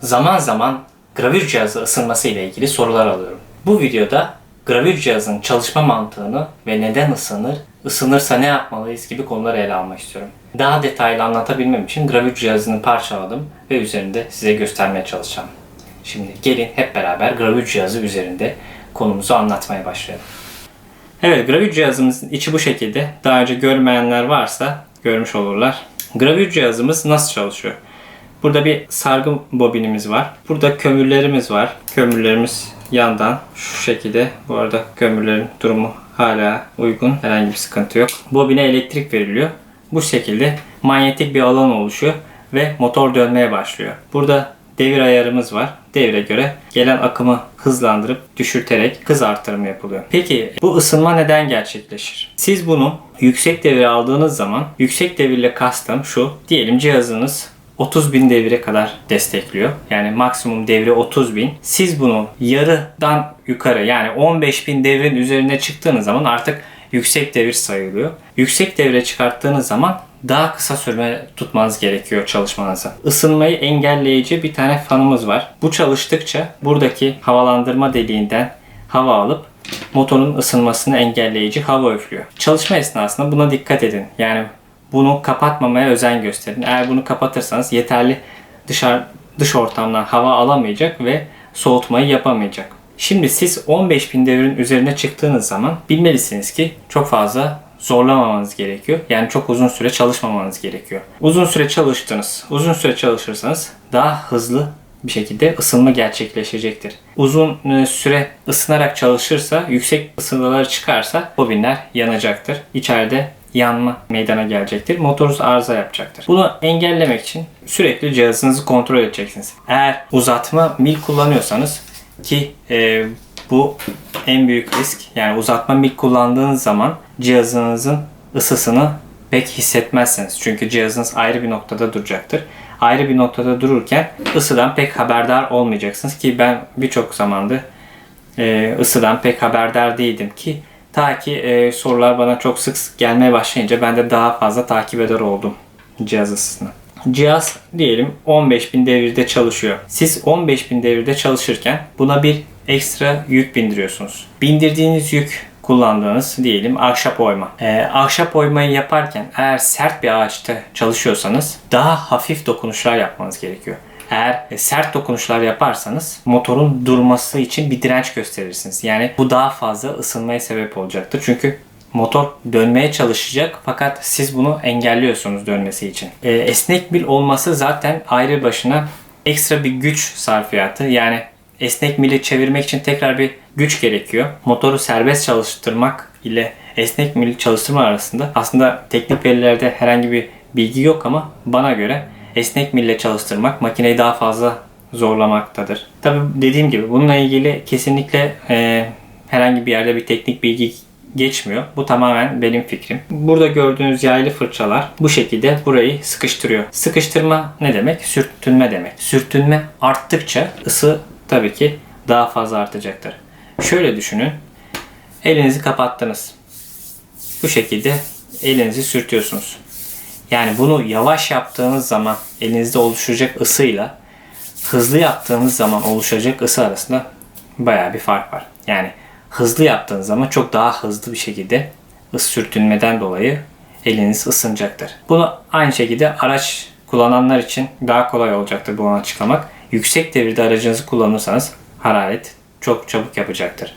zaman zaman gravür cihazı ısınması ile ilgili sorular alıyorum. Bu videoda gravür cihazın çalışma mantığını ve neden ısınır, ısınırsa ne yapmalıyız gibi konuları ele almak istiyorum. Daha detaylı anlatabilmem için gravür cihazını parçaladım ve üzerinde size göstermeye çalışacağım. Şimdi gelin hep beraber gravür cihazı üzerinde konumuzu anlatmaya başlayalım. Evet, gravür cihazımızın içi bu şekilde. Daha önce görmeyenler varsa görmüş olurlar. Gravür cihazımız nasıl çalışıyor? Burada bir sargı bobinimiz var. Burada kömürlerimiz var. Kömürlerimiz yandan şu şekilde. Bu arada kömürlerin durumu hala uygun. Herhangi bir sıkıntı yok. Bobine elektrik veriliyor. Bu şekilde manyetik bir alan oluşuyor ve motor dönmeye başlıyor. Burada devir ayarımız var. Devre göre gelen akımı hızlandırıp düşürterek hız artırımı yapılıyor. Peki bu ısınma neden gerçekleşir? Siz bunu yüksek devir aldığınız zaman yüksek devirle kastım şu. Diyelim cihazınız 30 bin devire kadar destekliyor. Yani maksimum devri 30 bin. Siz bunu yarıdan yukarı yani 15 bin devrin üzerine çıktığınız zaman artık yüksek devir sayılıyor. Yüksek devre çıkarttığınız zaman daha kısa sürme tutmanız gerekiyor çalışmanızı. Isınmayı engelleyici bir tane fanımız var. Bu çalıştıkça buradaki havalandırma deliğinden hava alıp motorun ısınmasını engelleyici hava üflüyor. Çalışma esnasında buna dikkat edin. Yani bunu kapatmamaya özen gösterin. Eğer bunu kapatırsanız yeterli dışarı dış ortamdan hava alamayacak ve soğutmayı yapamayacak. Şimdi siz 15.000 devrin üzerine çıktığınız zaman bilmelisiniz ki çok fazla zorlamamanız gerekiyor. Yani çok uzun süre çalışmamanız gerekiyor. Uzun süre çalıştınız. Uzun süre çalışırsanız daha hızlı bir şekilde ısınma gerçekleşecektir. Uzun e, süre ısınarak çalışırsa, yüksek ısıları çıkarsa bobinler yanacaktır. İçeride yanma meydana gelecektir. Motorunuz arıza yapacaktır. Bunu engellemek için sürekli cihazınızı kontrol edeceksiniz. Eğer uzatma mil kullanıyorsanız ki e, bu en büyük risk. Yani uzatma mil kullandığınız zaman cihazınızın ısısını pek hissetmezsiniz. Çünkü cihazınız ayrı bir noktada duracaktır. Ayrı bir noktada dururken ısıdan pek haberdar olmayacaksınız ki ben birçok zamanda e, ısıdan pek haberdar değildim ki ta ki e, sorular bana çok sık sık gelmeye başlayınca ben de daha fazla takip eder oldum cihaz ısısını. Cihaz diyelim 15.000 devirde çalışıyor. Siz 15.000 devirde çalışırken buna bir ekstra yük bindiriyorsunuz. Bindirdiğiniz yük kullandığınız diyelim ahşap oyma. Ee, ahşap oymayı yaparken eğer sert bir ağaçta çalışıyorsanız daha hafif dokunuşlar yapmanız gerekiyor. Eğer sert dokunuşlar yaparsanız motorun durması için bir direnç gösterirsiniz. Yani bu daha fazla ısınmaya sebep olacaktır. Çünkü motor dönmeye çalışacak fakat siz bunu engelliyorsunuz dönmesi için. Ee, esnek mil olması zaten ayrı başına ekstra bir güç sarfiyatı. Yani esnek mili çevirmek için tekrar bir güç gerekiyor. Motoru serbest çalıştırmak ile esnek mil çalıştırma arasında aslında teknik verilerde herhangi bir bilgi yok ama bana göre esnek mille çalıştırmak makineyi daha fazla zorlamaktadır. Tabi dediğim gibi bununla ilgili kesinlikle e, herhangi bir yerde bir teknik bilgi geçmiyor. Bu tamamen benim fikrim. Burada gördüğünüz yaylı fırçalar bu şekilde burayı sıkıştırıyor. Sıkıştırma ne demek? Sürtünme demek. Sürtünme arttıkça ısı tabii ki daha fazla artacaktır. Şöyle düşünün. Elinizi kapattınız. Bu şekilde elinizi sürtüyorsunuz. Yani bunu yavaş yaptığınız zaman elinizde oluşacak ısıyla hızlı yaptığınız zaman oluşacak ısı arasında baya bir fark var. Yani hızlı yaptığınız zaman çok daha hızlı bir şekilde ısı sürtünmeden dolayı eliniz ısınacaktır. Bunu aynı şekilde araç kullananlar için daha kolay olacaktır bunu açıklamak. Yüksek devirde aracınızı kullanırsanız hararet çok çabuk yapacaktır.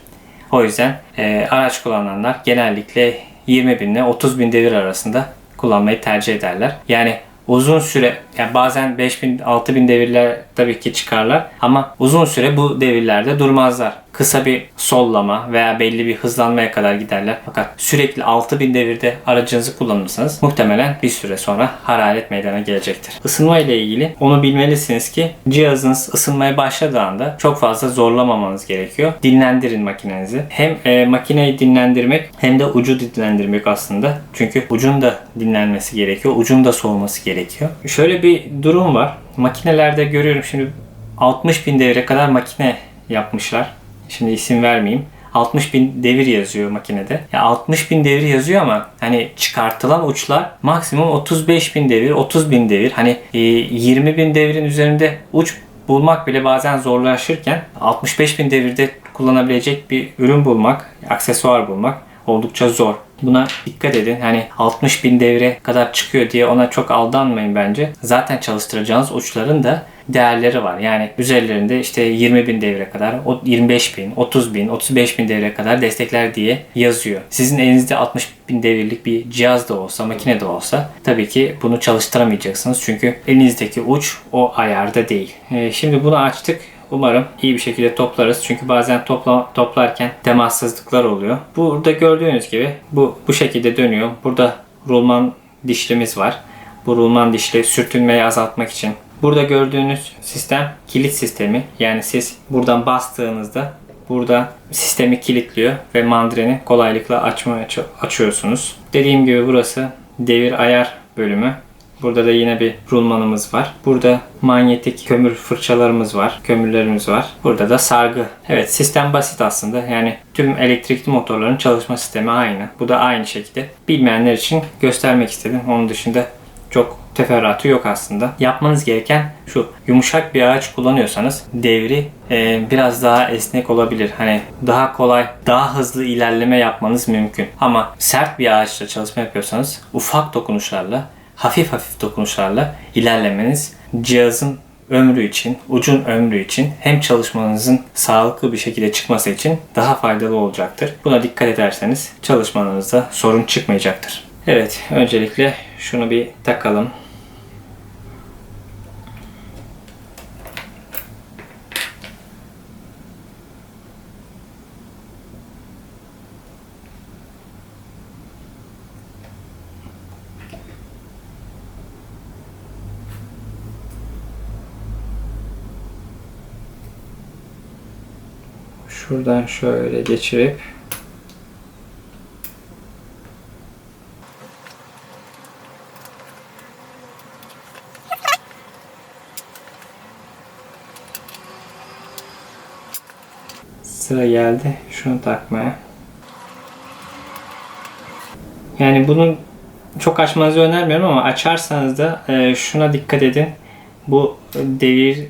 O yüzden e, araç kullananlar genellikle 20 bin ile 30 bin devir arasında kullanmayı tercih ederler. Yani uzun süre yani bazen 5000 6000 devirler tabii ki çıkarlar ama uzun süre bu devirlerde durmazlar. Kısa bir sollama veya belli bir hızlanmaya kadar giderler. Fakat sürekli 6000 devirde aracınızı kullanırsanız muhtemelen bir süre sonra hararet meydana gelecektir. Isınma ile ilgili onu bilmelisiniz ki cihazınız ısınmaya başladığı anda çok fazla zorlamamanız gerekiyor. Dinlendirin makinenizi. Hem e, makineyi dinlendirmek hem de ucu dinlendirmek aslında. Çünkü ucun da dinlenmesi gerekiyor. Ucun da soğuması gerekiyor. Şöyle bir durum var. Makinelerde görüyorum şimdi 60 bin devre kadar makine yapmışlar. Şimdi isim vermeyeyim. 60 bin devir yazıyor makinede. Ya 60 bin devir yazıyor ama hani çıkartılan uçlar maksimum 35 bin devir, 30 bin devir. Hani e, 20 bin devirin üzerinde uç bulmak bile bazen zorlaşırken 65 bin devirde kullanabilecek bir ürün bulmak, aksesuar bulmak oldukça zor. Buna dikkat edin. Hani 60 bin devre kadar çıkıyor diye ona çok aldanmayın bence. Zaten çalıştıracağınız uçların da değerleri var. Yani üzerlerinde işte 20 bin devre kadar, o 25 bin, 30 bin, 35 bin devre kadar destekler diye yazıyor. Sizin elinizde 60 bin devirlik bir cihaz da olsa, makine de olsa tabii ki bunu çalıştıramayacaksınız. Çünkü elinizdeki uç o ayarda değil. Ee, şimdi bunu açtık. Umarım iyi bir şekilde toplarız. Çünkü bazen topla, toplarken temassızlıklar oluyor. Burada gördüğünüz gibi bu bu şekilde dönüyor. Burada rulman dişlimiz var. Bu rulman dişli sürtünmeyi azaltmak için. Burada gördüğünüz sistem kilit sistemi. Yani siz buradan bastığınızda burada sistemi kilitliyor ve mandreni kolaylıkla açmaya açıyorsunuz. Dediğim gibi burası devir ayar bölümü. Burada da yine bir rulmanımız var. Burada manyetik kömür fırçalarımız var. Kömürlerimiz var. Burada da sargı. Evet sistem basit aslında. Yani tüm elektrikli motorların çalışma sistemi aynı. Bu da aynı şekilde. Bilmeyenler için göstermek istedim. Onun dışında çok teferruatı yok aslında. Yapmanız gereken şu yumuşak bir ağaç kullanıyorsanız devri e, biraz daha esnek olabilir. Hani daha kolay, daha hızlı ilerleme yapmanız mümkün. Ama sert bir ağaçla çalışma yapıyorsanız ufak dokunuşlarla hafif hafif dokunuşlarla ilerlemeniz cihazın ömrü için, ucun ömrü için hem çalışmanızın sağlıklı bir şekilde çıkması için daha faydalı olacaktır. Buna dikkat ederseniz çalışmanızda sorun çıkmayacaktır. Evet, öncelikle şunu bir takalım. Şuradan şöyle geçirip sıra geldi şunu takmaya. Yani bunun çok açmanızı önermiyorum ama açarsanız da e, şuna dikkat edin. Bu devir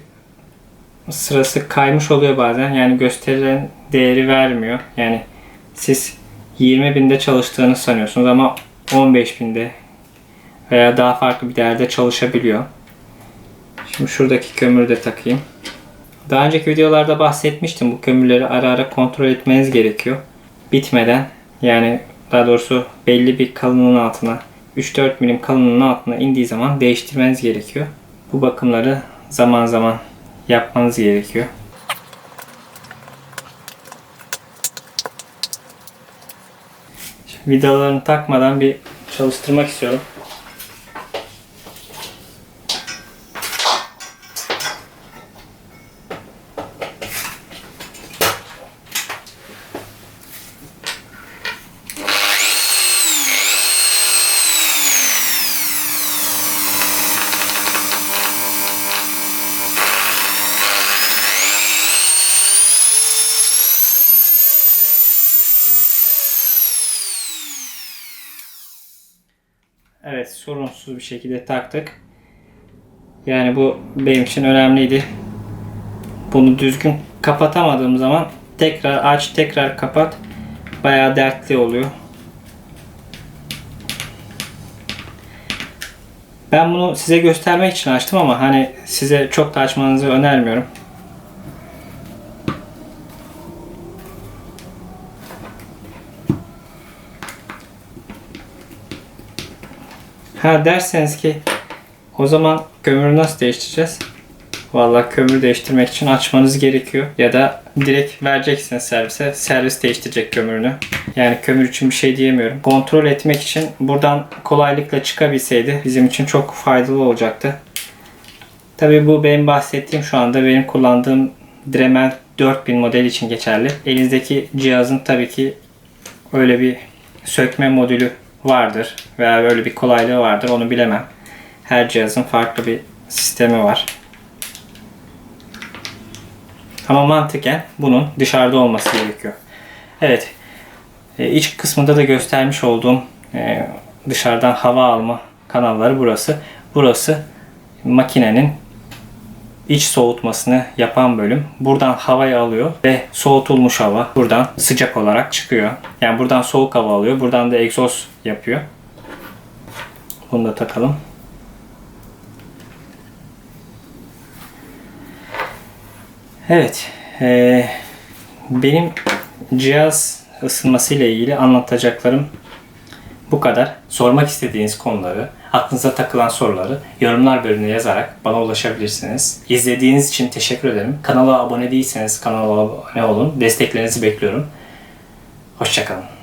sırası kaymış oluyor bazen. Yani gösterilen değeri vermiyor. Yani siz 20 binde çalıştığını sanıyorsunuz ama 15 binde veya daha farklı bir değerde çalışabiliyor. Şimdi şuradaki kömürü de takayım. Daha önceki videolarda bahsetmiştim. Bu kömürleri ara ara kontrol etmeniz gerekiyor. Bitmeden yani daha doğrusu belli bir kalınlığın altına 3-4 milim kalınlığın altına indiği zaman değiştirmeniz gerekiyor. Bu bakımları zaman zaman yapmanız gerekiyor. Şimdi vidalarını takmadan bir çalıştırmak istiyorum. Evet sorunsuz bir şekilde taktık. Yani bu benim için önemliydi. Bunu düzgün kapatamadığım zaman tekrar aç tekrar kapat bayağı dertli oluyor. Ben bunu size göstermek için açtım ama hani size çok da açmanızı önermiyorum. Ha derseniz ki o zaman kömürü nasıl değiştireceğiz? Vallahi kömür değiştirmek için açmanız gerekiyor. Ya da direkt vereceksiniz servise. Servis değiştirecek kömürünü. Yani kömür için bir şey diyemiyorum. Kontrol etmek için buradan kolaylıkla çıkabilseydi bizim için çok faydalı olacaktı. Tabi bu benim bahsettiğim şu anda benim kullandığım Dremel 4000 model için geçerli. Elinizdeki cihazın tabii ki öyle bir sökme modülü vardır veya böyle bir kolaylığı vardır onu bilemem. Her cihazın farklı bir sistemi var. Ama mantıken bunun dışarıda olması gerekiyor. Evet. E, iç kısmında da göstermiş olduğum e, dışarıdan hava alma kanalları burası. Burası makinenin iç soğutmasını yapan bölüm. Buradan havayı alıyor ve soğutulmuş hava buradan sıcak olarak çıkıyor. Yani buradan soğuk hava alıyor. Buradan da egzoz yapıyor. Bunu da takalım. Evet. eee, benim cihaz ısınması ile ilgili anlatacaklarım bu kadar. Sormak istediğiniz konuları, aklınıza takılan soruları yorumlar bölümüne yazarak bana ulaşabilirsiniz. İzlediğiniz için teşekkür ederim. Kanala abone değilseniz kanala abone olun. Desteklerinizi bekliyorum. Hoşçakalın.